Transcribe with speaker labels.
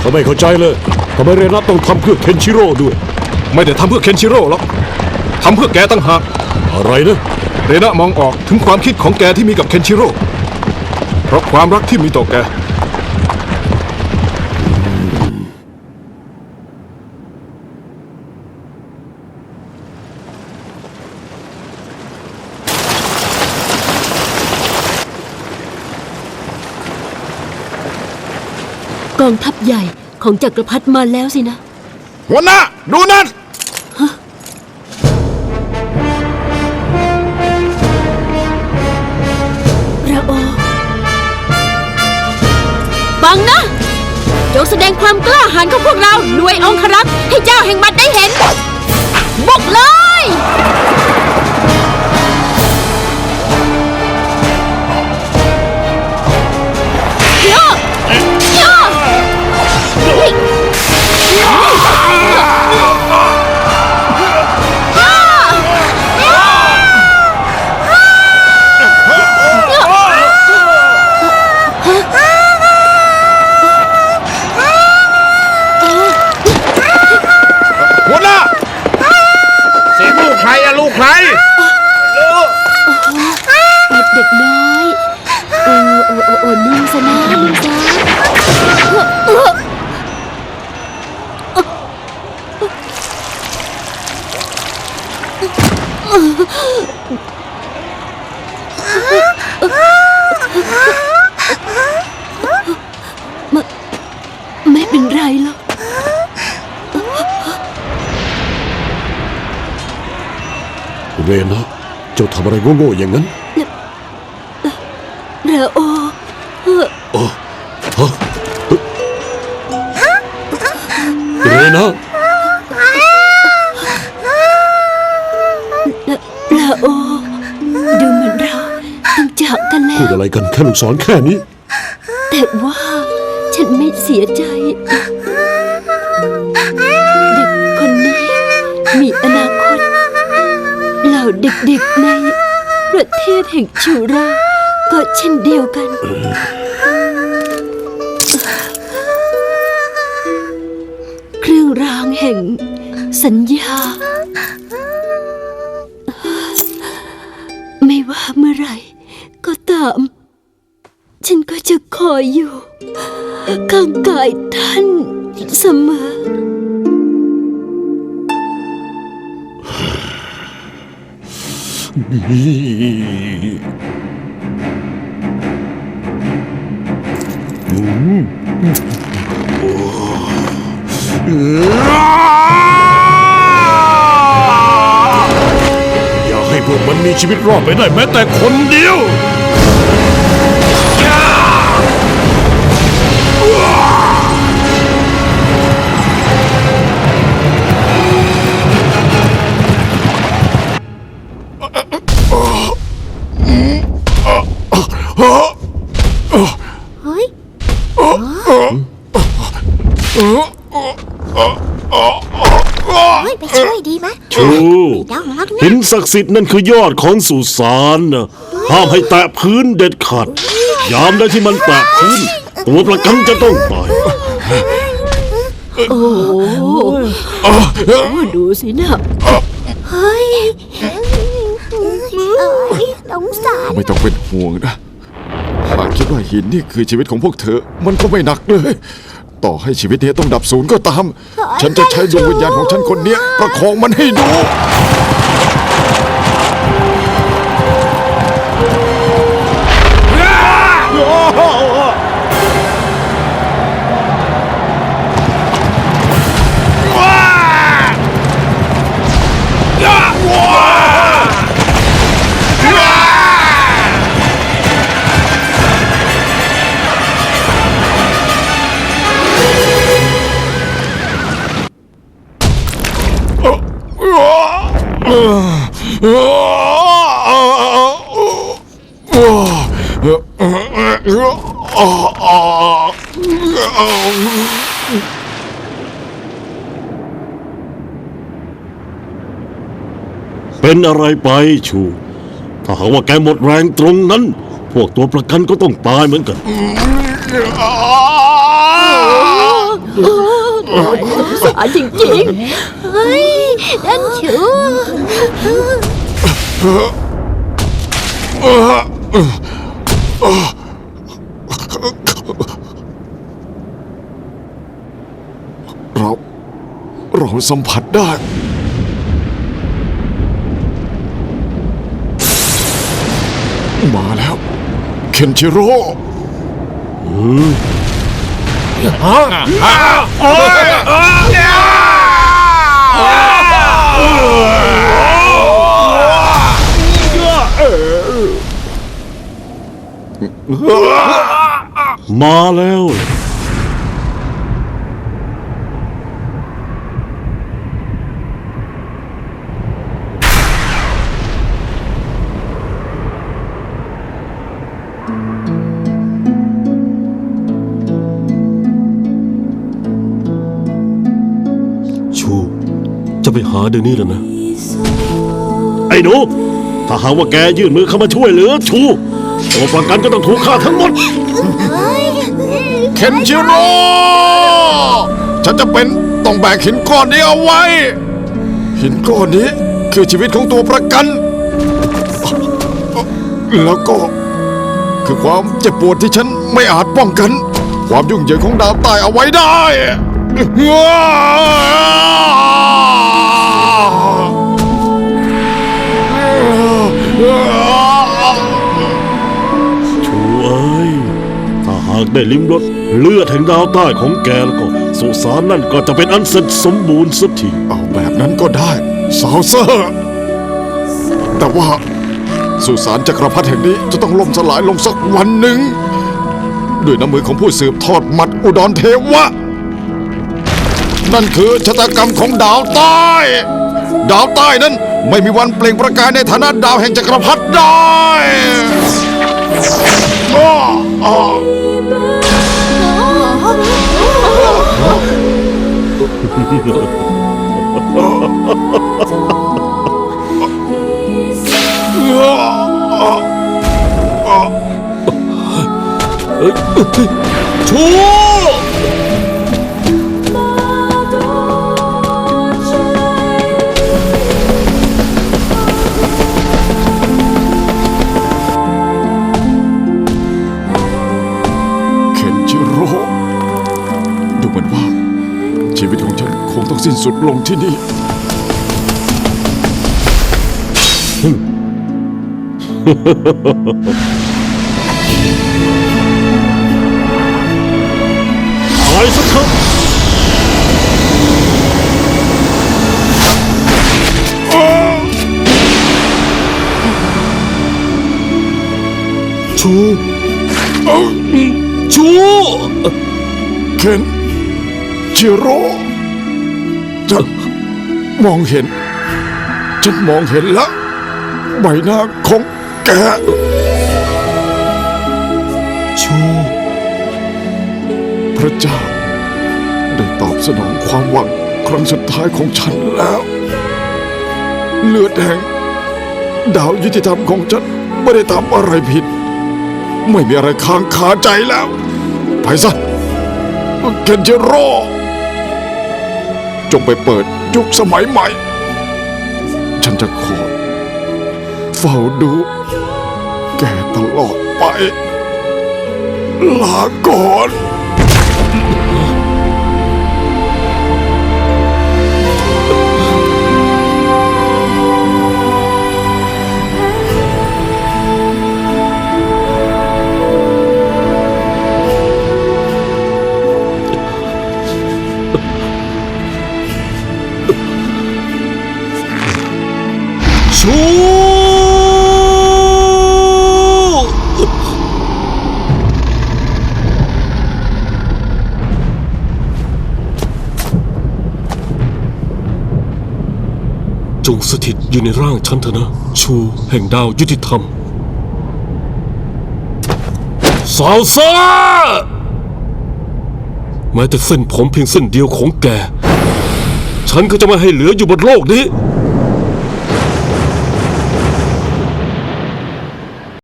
Speaker 1: เขาไม่เข้าใจเลยทำไมเรนัทต้องทำเพื่อเคนชิโร่ด้วย
Speaker 2: ไม่ได้ทำเพื่อเคนชิโร่หรอกทำเพื่อแกตั้งหาก
Speaker 1: อะไรนะ
Speaker 2: เรนะมองออกถึงความคิดของแกที่มีกับเคนชิโร่เพราะความรักที่มีต่อแก
Speaker 3: องทัพใหญ่ของจักรพรรดิมาแล้วสินะ
Speaker 2: หัวหน้า ดูนั่น
Speaker 3: ระโอฟังนะ จงแสดงความกล้าหาญของพวกเราหน่วยองครักษ์ให้เจ้าแห่งบัดได้เห็น บุกเลยโย เรนั
Speaker 1: ทเจ้าทำอะไรโง่ๆอย่างนั้น
Speaker 3: ระโอเออ
Speaker 1: เรนัท
Speaker 3: ระระโอดูเหมือนเราต้องจากกันแล้
Speaker 1: พูด
Speaker 3: ว
Speaker 1: อะไรกันแค่ลูกศรแค่นี้
Speaker 3: แต่ว่าฉันไม่เสียใจ เด็กคนนี้มีอนาคต เหล่าเด็กๆในประเทศแห่งชูราก็เช่นเดียวกัน เครื่องรางแห่งสัญญา ไม่ว่าเมื่อไรก็ตาม ฉันก็จะคอยอยู่ ข้างกายท่านเสมอ
Speaker 1: อย่าให้พวกมันมีชีวิตรอดไปได้แม้แต่คนเดียว
Speaker 4: เฮ้ยเฮ้ยไปช่วยดีไหม
Speaker 1: ชู
Speaker 4: ไม่ต้องหรอกนะ
Speaker 1: หินศักดิ์สิทธิ์นั่นคือยอดของสุสานนะห้ามให้แตะพื้นเด็ดขาด ยามใดที่มันแตะพื้น ตัวประกันจะต้องตาย
Speaker 3: โอ้ดูสินะ
Speaker 4: เฮ้ยเอ้ยสงสาร
Speaker 2: ไม่ต้องเป็นห่วงนะ หากคิดว่าหินนี่คือชีวิตของพวกเธอ มันก็ไม่หนักเลย ต่อให้ชีวิตนี้ต้องดับศูนย์ก็ตาม ฉันจะใช้ดวงวิญญาณของฉันคนเนี้ยประคองมันให้ดู
Speaker 1: เป็นอะไรไปชู ถ้าหากว่าแกหมดแรงตรงนั้น พวกตัวประกันก็ต้องตายเหมือนกัน
Speaker 3: ดสารจริง
Speaker 4: เฮ้ยดันชู
Speaker 2: เรา เราสัมผัสได้ มาแล้ว เคนชิโร่
Speaker 1: มาแล้ว จะไปหาเดี๋ยวนี้แล้วนะ ไอ้หนู ถ้าหากว่าแกยื่นมือเข้ามาช่วยเหลือชูตัวประกันก็ต้องถูกฆ่าทั้งหมด
Speaker 2: เคนชิโร่ฉันจะเป็นต้องแบกหินก้อนนี้เอาไว้ หินก้อนนี้คือชีวิตของตัวประกัน แล้วก็คือความเจ็บปวดที่ฉันไม่อาจป้องกัน ความยุ่งเหยิงของดาวใต้เอาไว้ได้
Speaker 1: ชูเอ้ย ถ้าหากได้ลิ้มรสเลือดแห่งดาวใต้ของแกแล้วก็ สุสานนั่นก็จะเป็นอันเสร็จสมบูรณ์สักที
Speaker 2: เอาแบบนั้นก็ได้ สาวเซอร์ แต่ว่าสุสานจักรพรรดิแห่งนี้จะต้องล่มสลายลงสักวันหนึ่ง ด้วยน้ำมือของผู้สืบทอดมัดอุดรเทวะ นั่นคือชะตากรรมของดาวใต้ ดาวใต้นั้นไม่มีวันเปล่งประกายในฐานะดาวแห่งจักรพรรดิได้อ้ออ้อ
Speaker 1: ชู
Speaker 2: สิ้นสุดลงที่นี่
Speaker 1: ตายสักเถอะชูชู
Speaker 2: เคนจิโร่ฉัน มองเห็น ฉันมองเห็นแล้วใบหน้าของแก
Speaker 1: ชู
Speaker 2: พระเจ้า ได้ตอบสนองความหวังครั้งสุดท้ายของฉันแล้ว เลือดแห่งดาวยุติธรรมของฉันไม่ได้ทำอะไรผิด ไม่มีอะไรค้างคาใจแล้ว ไปซะเคนเจโร่จงไปเปิด ยุคสมัยใหม่ ฉันจะคอยเฝ้าดู แกตลอดไป ลาก่อน
Speaker 1: ชูจงสถิตอยู่ในร่างฉันเถอะนะ ชูแห่งดาวยุติธรรมสาวซ่าแม้แต่เส้นผมเพียงเส้นเดียวของแก ฉันก็จะไม่ให้เหลืออยู่บนโลกนี้